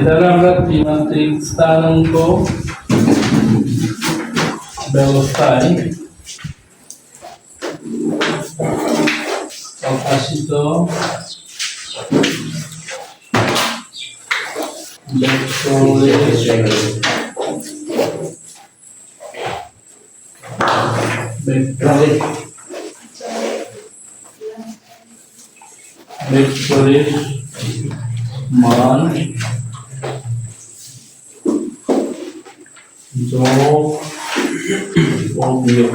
তাহলে আমরা ত্রিমাত্রিক স্থানাঙ্ক ব্যবস্থায় প্রকাশিত মান যোগ ও বিয়োগ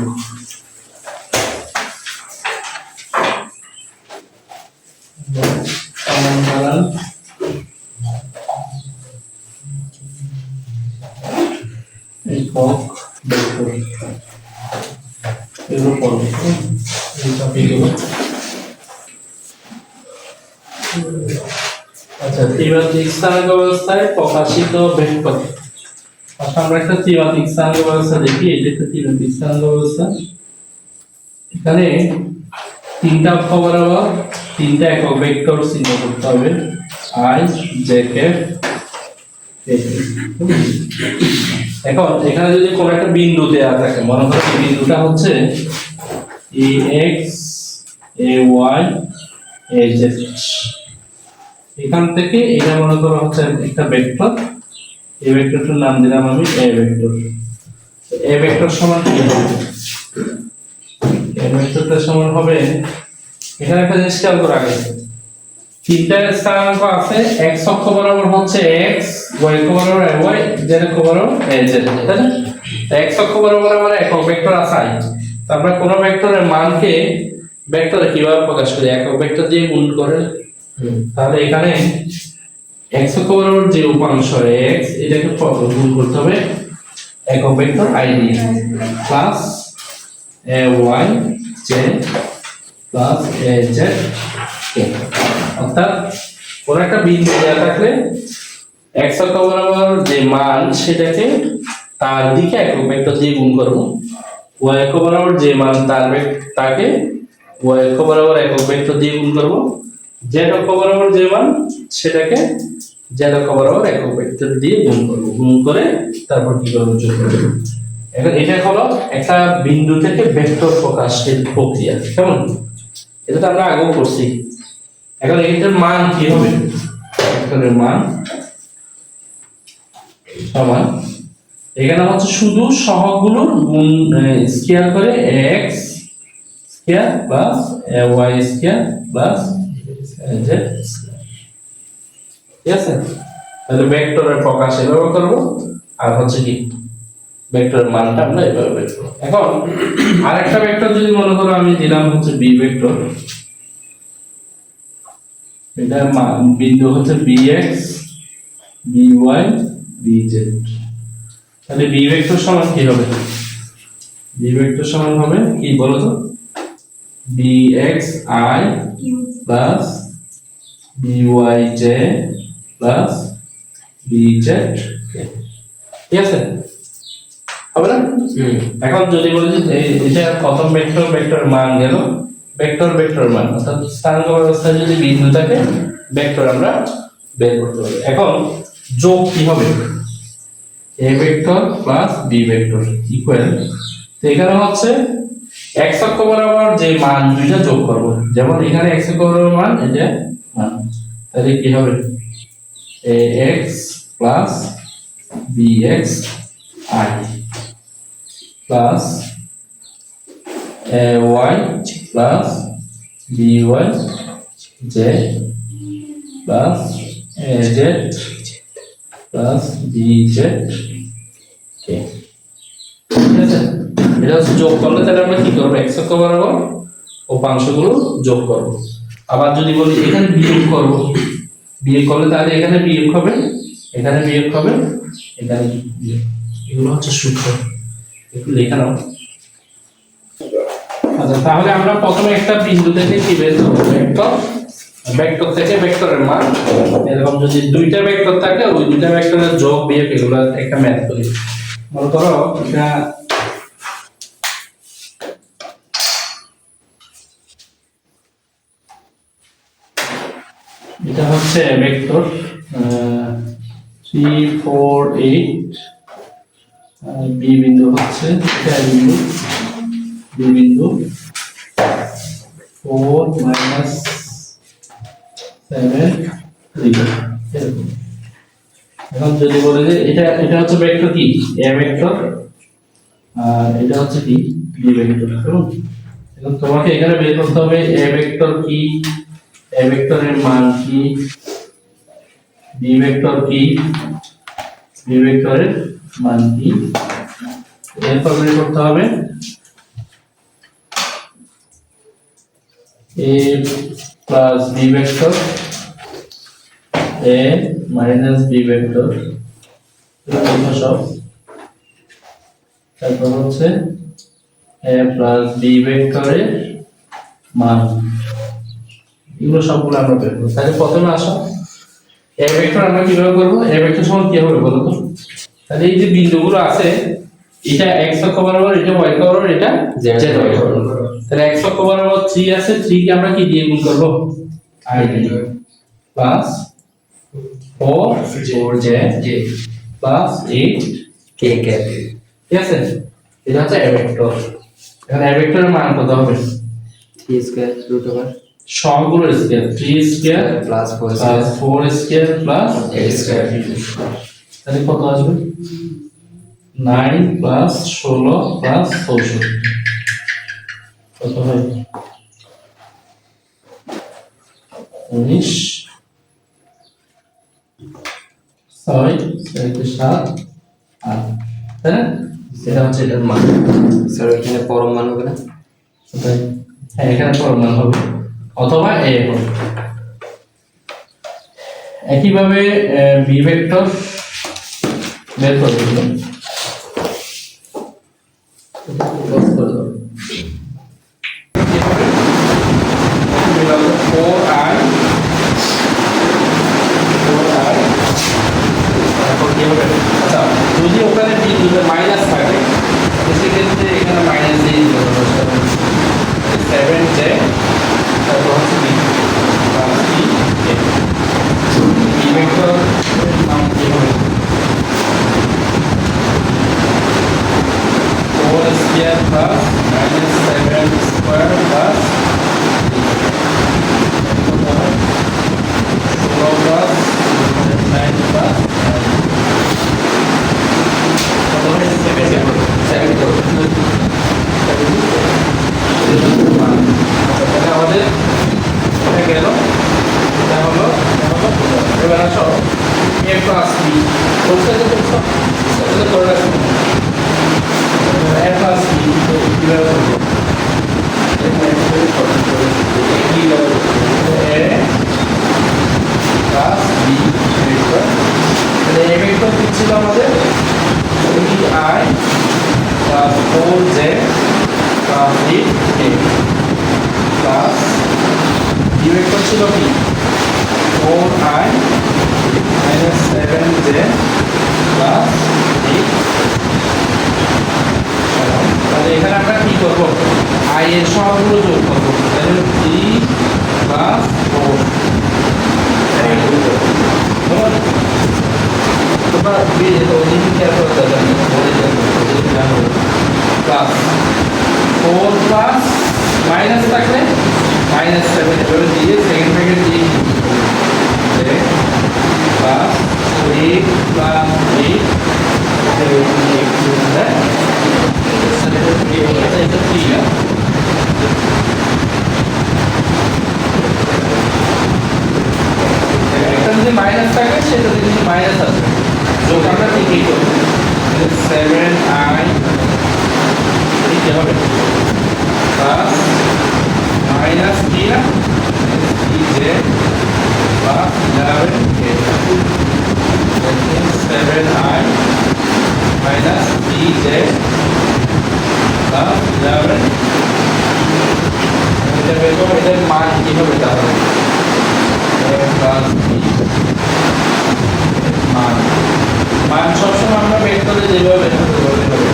আচ্ছা ত্রিমাত্রিক স্থানাঙ্ক ব্যবস্থায় প্রকাশিত ভেক্টর আমরা একটা ত্রিমাত্রিক স্থানাঙ্ক ব্যবস্থা দেখি এটা একটা ত্রিমাত্রিক ব্যবস্থা। এখানে তিনটা অক্ষ বরাবর তিনটা একক ভেক্টর চিহ্ন করতে হবে। আই জে কে এখন এখানে যদি কোনো একটা বিন্দু দেওয়া থাকে, মনে করো বিন্দুটা হচ্ছে A X, A Y, A Z. এখান থেকে এটা মনে করো হচ্ছে একটা ভেক্টর। এই ভেক্টরটার নাম দিলাম আমি এ ভেক্টর এ ভেক্টর সমান কি হবে? এ ভেক্টরটা সমান হবে এখানে একটা জিনিস খেয়াল করা গেছে তিনটা স্থানাঙ্ক আছে x অক্ষ বরাবর হচ্ছে x y অক্ষ বরাবর y z অক্ষ বরাবর z তাই না? x অক্ষ বরাবর আমার একক ভেক্টর আছে তারপরে কোন ভেক্টরের মানকে ভেক্টরে কীভাবে প্রকাশ করি? একক ভেক্টর দিয়ে গুণ করে। তাহলে এখানে x অক্ষ যে উপাংশ x, এটাকে প- গুণ করতে হবে। একক ভেক্টর i দিয়ে plus a y plus a z k অর্থাৎ কোন একটা বিন্দু দেওয়া থাকলে x অক্ষ বরাবর যে মান, সেটাকে তার দিকে একক ভেক্টর দিয়ে গুণ করব। Y অক্ষ বরাবর যে মান, তার তাকে y অক্ষ বরাবর একক ভেক্টর দিয়ে গুণ করব। Z অক্ষ বরাবর যে মান সেটাকে z অক্ষ বরাবর দিয়ে গুণ করব। গুণ করে তারপর কি করব? যোগ করব এখন এটা হলো একটা বিন্দু থেকে ভেক্টর প্রকাশের প্রক্রিয়া। কেমন? এটা তো আমরা আগেও করছি। এখন এটার মান কি হবে? ভেক্টরের মান সমান। এখানে হচ্ছে শুধু সহগগুলোর গুণ স্কয়ার করে x square plus y square plus আছে? তাহলে ভেক্টরের প্রকাশ এভাবে আর হচ্ছে কি ভেক্টরের মানটা আমরা এভাবে বের এখন, আরেকটা ভেক্টর যদি মনে করো, আমি দিলাম হচ্ছে b ভেক্টর এটা মা- বিন্দু হচ্ছে তাহলে b ভেক্টর সমান কি হবে? b ভেক্টর সমান হবে কি বলো তো bxi plus byj plus bz ঠিক আছে? হবে না? এখন যদি বলি যে এই- এটা প্রথম ভেক্টর ভেক্টর মান গেল। ভেক্টর ভেক্টর মান। অর্থাৎ স্থানাঙ্ক ব্যবস্থায় যদি বিন্দু থাকে ভেক্টর আমরা বের করতে পারি। এখন যোগ কি হবে? A vector plus B vector equal তো এখানে হচ্ছে x অক্ষ বরাবর যে মান দুইটা যোগ করব। যেমন এখানে x অক্ষ বরাবর মান এটা তাহলে কি হবে? A X plus B X I plus A Y plus B Y J plus A Z plus B Z K ঠিক যোগ করলে তাহলে আমরা কি করব? এক্স অক্ষ বরাবর উপাংশগুলো যোগ করব। আবার যদি বলি এখানে বিয়োগ করব বিয়োগ করলে তাহলে এখানে বিয়োগ হবে, এখানে বিয়োগ হবে, এখানে এগুলো হচ্ছে সূত্র। একটু লেখা নাও। আচ্ছা তাহলে আমরা প্রথমে একটা বিন্দু থেকে কি বের করব? ভেক্টর। ভেক্টর থেকে ভেক্টরের মান। এরকম যদি দুইটা ভেক্টর থাকে, ওই দুইটা ভেক্টরের যোগ বিয়োগ এগুলো একটা ম্যাথ করি। মনে করো, এটা এটা হচ্ছে vector three four eight B বিন্দু হচ্ছে বিন্দু বি বিন্দু ফোর মাইনাস সেভেন এখন যদি বলে যে এটা এটা হচ্ছে ভেক্টর কি? এ ভেক্টর আর এটা হচ্ছে কি বি ভেক্টর এখন তোমাকে এখানে বের করতে হবে এ ভেক্টর কি? এ ভেক্টরের মান কি? বি ভেক্টর কি? বি ভেক্টরের মান কি? এরপর বের করতে হবে? A plus B vector A minus B vector সব। তারপর হচ্ছে এ প্লাস বি ভেক্টরের মান এগুলো সবগুলো আমরা বের করব। তাহলে প্রথমে আসো। এ ভেক্টর আমরা কীভাবে করব? এ ভেক্টর সমান কি হবে বলো তো? তাহলে এই যে বিন্দুগুলো আছে, এটা x অক্ষ বরাবর, এটা y অক্ষ বরাবর, এটা z অক্ষ বরাবর। তাহলে x অক্ষ বরাবর 3 আছে 3 কে আমরা কি দিয়ে গুণ করব? I plus 4 4j plus 8 K K ঠিক আছে? এটা হচ্ছে a ভেক্টর এখানে a ভেক্টরের মান কত হবে? থ্রি স্কোয়ার রুট ওভার সবগুলো square 3 square plus four plus 4 square plus Eight square. তাহলে কত আসবে? 9 প্লাস 16 প্লাস 64 কত হয়? 19 ছয় ছয়তে সাত আট। তাই না? এটা হচ্ছে এটার মান। স্যার এখানে পরম মান হবে না। হ্যাঁ এখানে পরমান হবে। অথবা এ একইভাবে বি ভেক্টর বের করে দিল ফোর আই ফোর আই তারপর কি হবে আচ্ছা যদি ওখানে বিন্দুতে মাইনাস থাকে তো সেক্ষেত্রে এখানে মাইনাস দিয়ে দিতে হবে সেভেন জে তারপর হচ্ছে B plus B A B vector নাম কি হবে four square plus minus seven square plus ষোলো প্লাস নাইন প্লাস কত হয় সেভেন সেভেন তাহলে আমাদের এটা গেল এটা হলো এটা হলো এবার আসো এ প্লাস বি বলছে তো বলছো এটা করে রাখো এ প্লাস বি কীভাবে করব এ প্লাস বি ভেক্টর তাহলে এ ভেক্টর কি ছিল আমাদের three I plus four J plus eight A plus B vector ছিল কি? Four I minus seven J plus তাহলে এখানে আমরা কি করব? আই এর সহগুলো যোগ করব। তাহলে থ্রি প্লাস ফোর তোমরা ওদিকে খেয়াল করতে হবে। প্লাস ফোর প্লাস মাইনাস থাকলে মাইনাস সেভেন এভাবে দিয়ে সেকেন্ড ব্র্যাকেট দিয়ে প্লাস এইট প্লাস এইট একটা যদি মাইনাস থাকে সেটা যদি মাইনাস আসবে যোগ আমরা ঠিকই করব সেভেন আই কি হবে প্লাস মাইনাস কি না কি J plus eleven K seven I minus B J plus eleven এটা বের করব এটার মান কি হবে তাহলে প্লাস বি মান মান সবসময় আমরা বের করে যেভাবে বের করতে পারব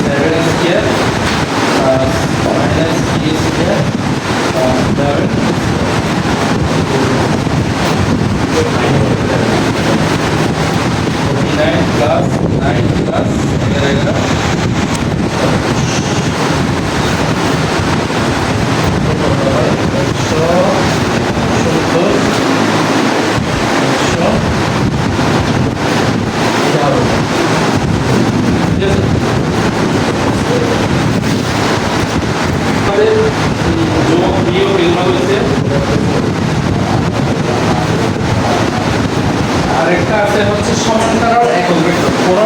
seven square plus minus B square plus eleven হয়েছে আরেকটা আছে হচ্ছে সমান্তরাল একক ভেক্টর। কোন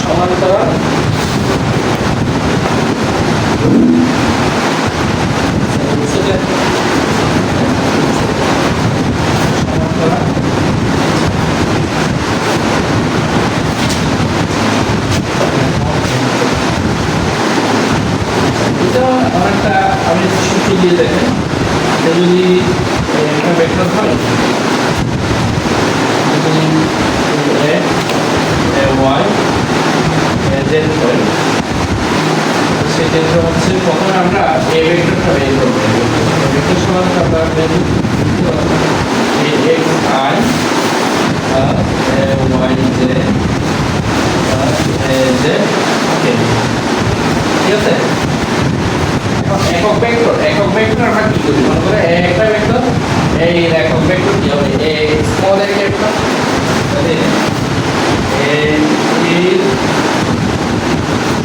সমান্তরাল যে? সমান্তরাল এটা অনেকটা আমি সূত্র দিয়ে দেখেন এটা যদি এ, একটা ভেক্টর হয় ওয়াই জেড হয় সেক্ষেত্রে হচ্ছে প্রথমে আমরা এ ভেক্টরটা বের করব। ভেক্টর সমান আমরা X I Y J A Z K. ঠিক আছে? একক ভেক্টর একক ভেক্টর আমরা কি করি? মনে করে একটা ভেক্টর এই একক ভেক্টর কি হবে? এ স্মল এর ভেক্টর এ এর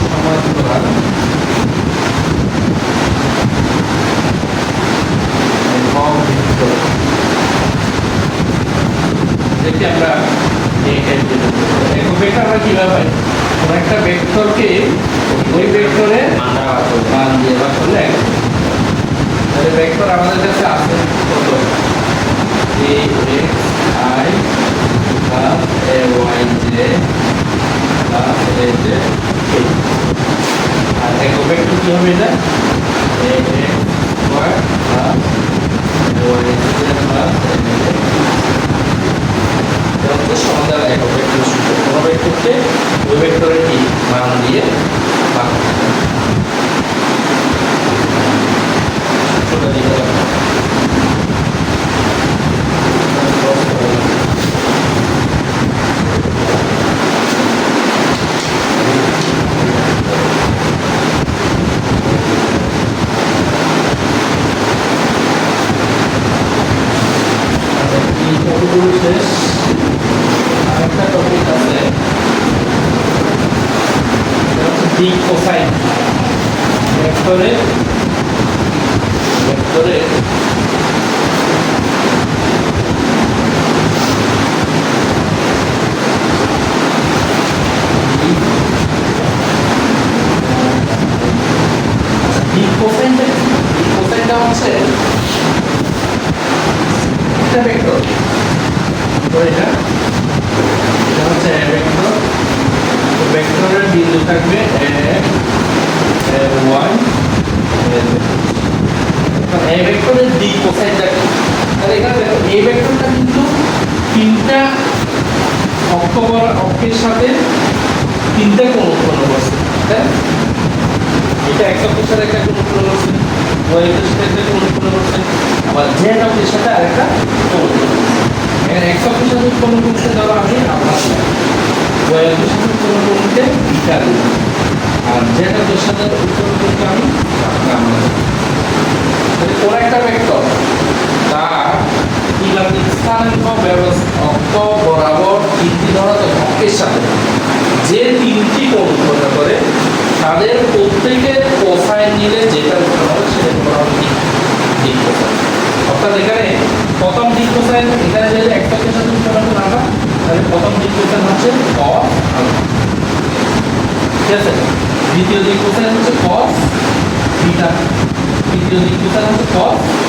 সমান্তরাল একক ভেক্টর দেখি আমরা এই টাইপের একক ভেক্টর আমরা কীভাবে পাই কোন একটা ভেক্টরকে ওই ভেক্টরে মান দ্বারা ভাগ করব। মান দিয়ে ভাগ করলে এক তাহলে ভেক্টর আমাদের কাছে আছে কত A X I plus A Y J plus A J আর একক ভেক্টর কি হবে এটা A X Y plus A Y J plus A J হচ্ছে সমাধান একক ভেক্টর সূত্র কোনো ভেক্টরকে ওই ভেক্টরের কি মান দিয়ে ভাগ করতে হবে। সূত্রটা লিখে রাখো। এই টপিকগুলো শেষ আরেকটা টপিক আছে এটা হচ্ছে দিক কোসাইন ভেক্টরে ভেক্টরে দিক কোসাইনটা কি? দিক কোসাইনটা হচ্ছে একটা ভেক্টর তো এটা এটা হচ্ছে ভেক্টর তো ভেক্টরের বিন্দু থাকবে এ ওয়াই এ ভেক্টরের দিক কোসাইনটা কি তাহলে এখানে দেখো এই ভেক্টরটা কিন্তু তিনটা অক্ষ বরাবর অক্ষের সাথে তিনটা কোণ উৎপন্ন করছে তাই না? এটা এক অক্ষের সাথে একটা কোণ উৎপন্ন করছে ওয়াই অক্ষের সাথে একটা কোণ উৎপন্ন করছে আবার জেড অক্ষের সাথে আরেকটা। এখানে এক অক্ষের সাথে উৎপন্ন করছে ধরো আমি ওয়াই অক্ষের সাথে উৎপন্ন করতে আর জেড অক্ষের সাথে উৎপন্ন করতে আমি কোন একটা ভেক্টর তার ইলাস্টিক স্থানাঙ্ক ব্যবস্থা বরাবর তিনটি ধনাত্মক অক্ষের সাথে। যে তিনটি কোণ করে, তাদের প্রত্যেকের কোসাইন নিলে যেটা উৎপন্ন হবে সেটা বলা হবে দিক অর্থাৎ এখানে প্রথম দিক কোসাইন এখানে যদি এক পক্ষের সাথে উৎপন্ন করে আমরা তাহলে প্রথম দিক কোসাইন হচ্ছে আলফা ঠিক আছে? দ্বিতীয় দিক কোসাইন হচ্ছে cos থিটা। তৃতীয় দিক কোসাইন হচ্ছে এটা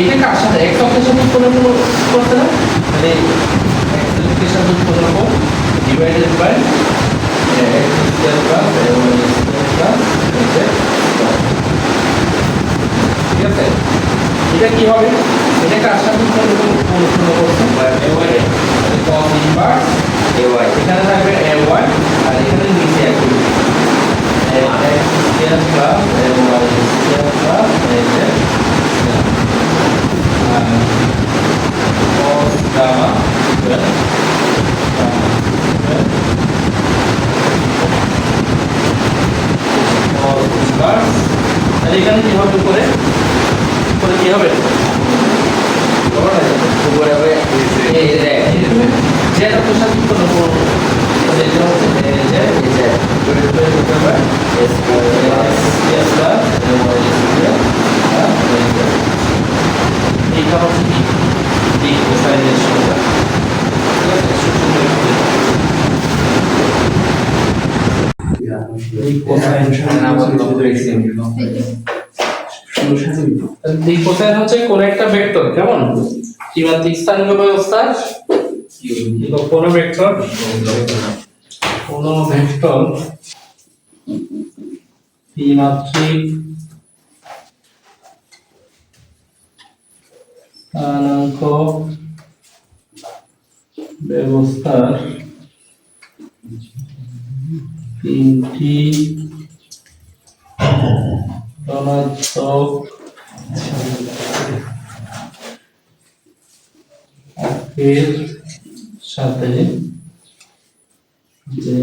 এইটা কার সাথে এক অপারেশন উৎপন্ন করতে না মানে অ্যাপ্লিকেশন উৎপন্ন কর ডিভাইডেড বাই ঠিক আছে? এটা কি হবে? এটা কার সাথে উৎপন্ন করছে cos inverse ay এখানে থাকবে ওয়াই, আর এখানে নিচে একই। Plus plus cos gamma square gamma square cos inverse আর এখানে কি হবে করে করে কি হবে উপরে হবে এই যে যেটা প্রসাদ উৎপন্ন করব যেটা হচ্ছে এই যে এই যে Yes, sir. Yes, sir. এই হচ্ছে কোন একটা ভেক্টর কেমন ত্রিমাত্রিক স্থানাঙ্ক ব্যবস্থার কোন ভেক্টর কোন ভেক্টর ত্রিমাত্রিক স্থানাঙ্ক ব্যবস্থার তিনটি ধনাত্মক এর সাথে যে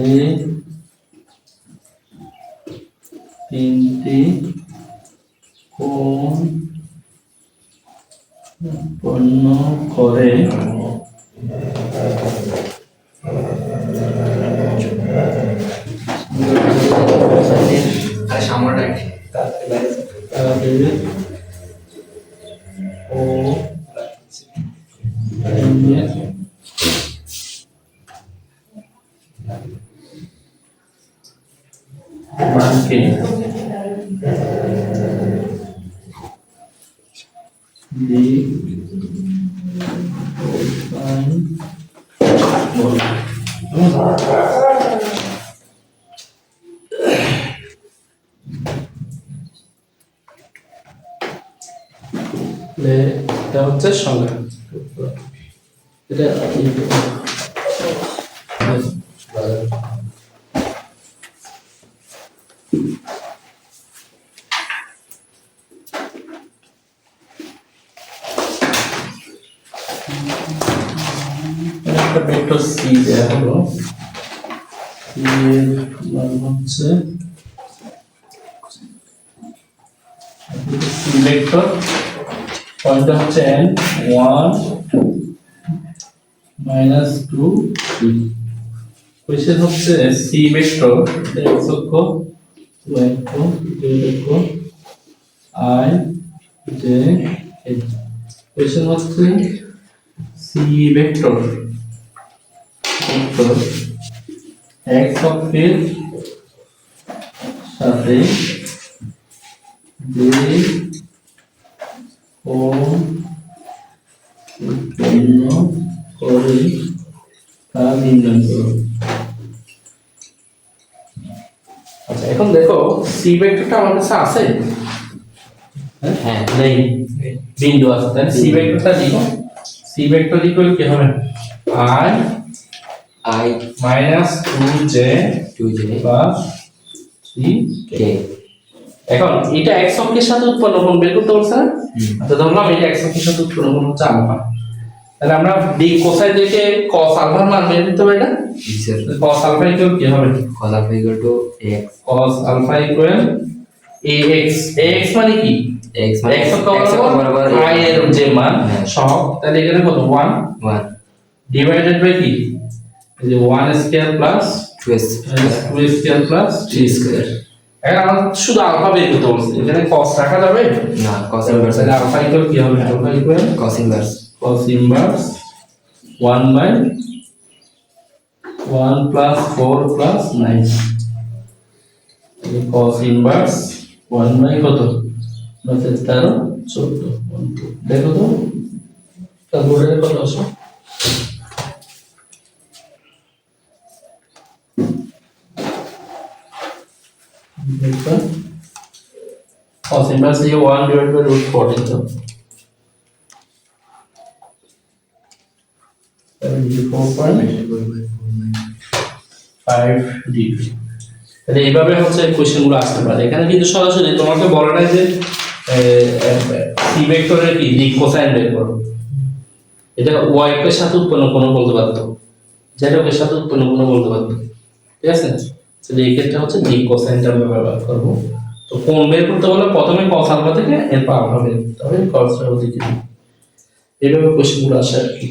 তিনটি কোণ উৎপন্ন করে। সামনে এটা হচ্ছে সংজ্ঞা। এটা পয়েন্টটা হচ্ছে N one minus two three question হচ্ছে সি ভেক্টর এক্স অক্ষ ওয়াই অক্ষ জেড অক্ষ আই জে এইচ কোয়েশ্চেন হচ্ছে সি ভেক্টর ভেক্টর এক্স অক্ষের সাথে যে কোণ উৎপন্ন করে তা নির্ণয় করো আচ্ছা এখন দেখো সি ভেক্টরটা আমার কাছে আছে? হ্যাঁ নেই। বিন্দু আছে তাহলে সি ভেক্টরটা লিখো। সি ভেক্টর ইকুয়াল কি হবে? I I minus two J two J three K এখন এটা এক্স অক্ষের সাথে উৎপন্ন কোণ বের করতে বলছে না? হুম। আচ্ছা ধরলাম এটা এক্স অক্ষের সাথে উৎপন্ন কোণ হচ্ছে আলফা। তাহলে আমরা ডি কোসাইন থেকে cos আলফার মান বের করতে পারি না? স্যার। cos আলফা ইকুয়াল কি হবে? কলা figure two X cos alpha equal ax ax মানে কি? এক্স x মানে এক্স বরাবর i এর যে মান হ্যাঁ। সহ তাহলে এখানে কত? 1 ওয়ান ডিভাইডেড বাই কি? যে 1 square plus two S 2 square plus 3 square এখন আমরা শুধু আলফা বের করতে বলছি। এখানে cos রাখা যাবে? না কস ইনভার্স আলফা ইকুয়াল কি হবে? Alpha equal cos inverse cos inverse 1 by 1 plus 4 plus 9 cos inverse 1 by কত নয় তেরো চোদ্দ দেখো তো তারপরে কত আসো cos inverse 1 divided by root 14 তাহলে এইভাবে হচ্ছে কোশ্চেনগুলো আসতে পারে। এখানে কিন্তু সরাসরি তোমাকে বলে না যে সি ভেক্টরের কি? দিক কোসাইন বের করো এটা ওয়াই এর সাথে উৎপন্ন কোনো বলতে পারতো জেড এর সাথে উৎপন্ন কোনো বলতে পারতো ঠিক আছে? তাহলে এই ক্ষেত্রে হচ্ছে দিক কোসাইনটা আমরা ব্যবহার করব। তো কোণ বের করতে হলে প্রথমে cos আলফা থেকে বের করতে হবে। cos এর ওদিকে এইভাবে কোশ্চেনগুলো আসে আর কি।